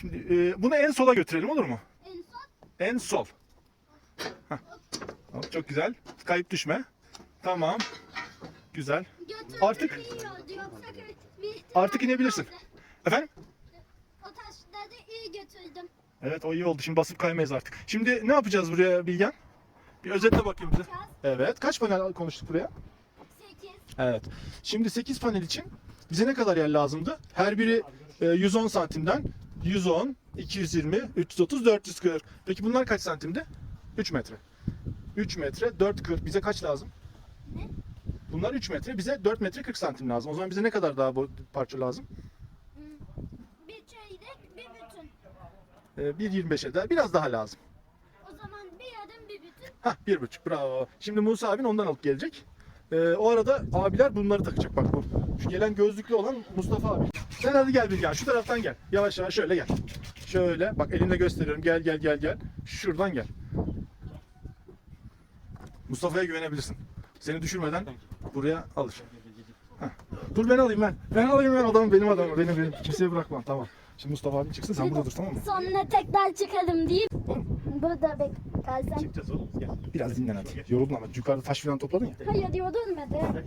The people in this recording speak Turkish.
Şimdi e, bunu en sola götürelim olur mu? En son En sol. Heh. Çok güzel. Kayıp düşme. Tamam. Güzel. götürdüm Artık- iyi oldu. Yoksa kötü bir ihtimal Artık inebilirsin. vardı. Efendim? O taşları iyi götürdüm. Evet o iyi oldu. Şimdi basıp kaymayız artık. Şimdi ne yapacağız buraya Bilgen? Bir özetle bakayım bize. Evet. Kaç panel konuştuk buraya? 8. Evet. Şimdi 8 panel için bize ne kadar yer lazımdı? Her biri e, 110 santimden 110, 220, 330, 440. Peki bunlar kaç santimdi? 3 metre. 3 metre, 440. Bize kaç lazım? Ne? Bunlar 3 metre. Bize 4 metre 40 santim lazım. O zaman bize ne kadar daha bu parça lazım? Bir çeyrek bir bütün. Ee, 1.25'e daha biraz daha lazım. O zaman bir yarım bir bütün. Hah bir buçuk bravo. Şimdi Musa abin ondan alıp gelecek. Ee, o arada abiler bunları takacak bak bu. Şu gelen gözlüklü olan Mustafa abi. Sen hadi gel Bilgen şu taraftan gel. Yavaş yavaş şöyle gel. Şöyle bak elimle gösteriyorum. Gel gel gel gel. Şuradan gel. Mustafa'ya güvenebilirsin. Seni düşürmeden buraya alır. Hah. Dur ben alayım ben. Ben alayım ben adamım benim adamım. Benim benim. Kimseye bırakmam tamam. Şimdi Mustafa abi çıksın sen burada dur tamam mı? Sonra tekrar çıkalım deyip Oğlum burada beklersen. çıkacağız oğlum gel. Biraz dinlen hadi. Yoruldun ama yukarıda taş falan topladın ya. Hayır yorulmadı.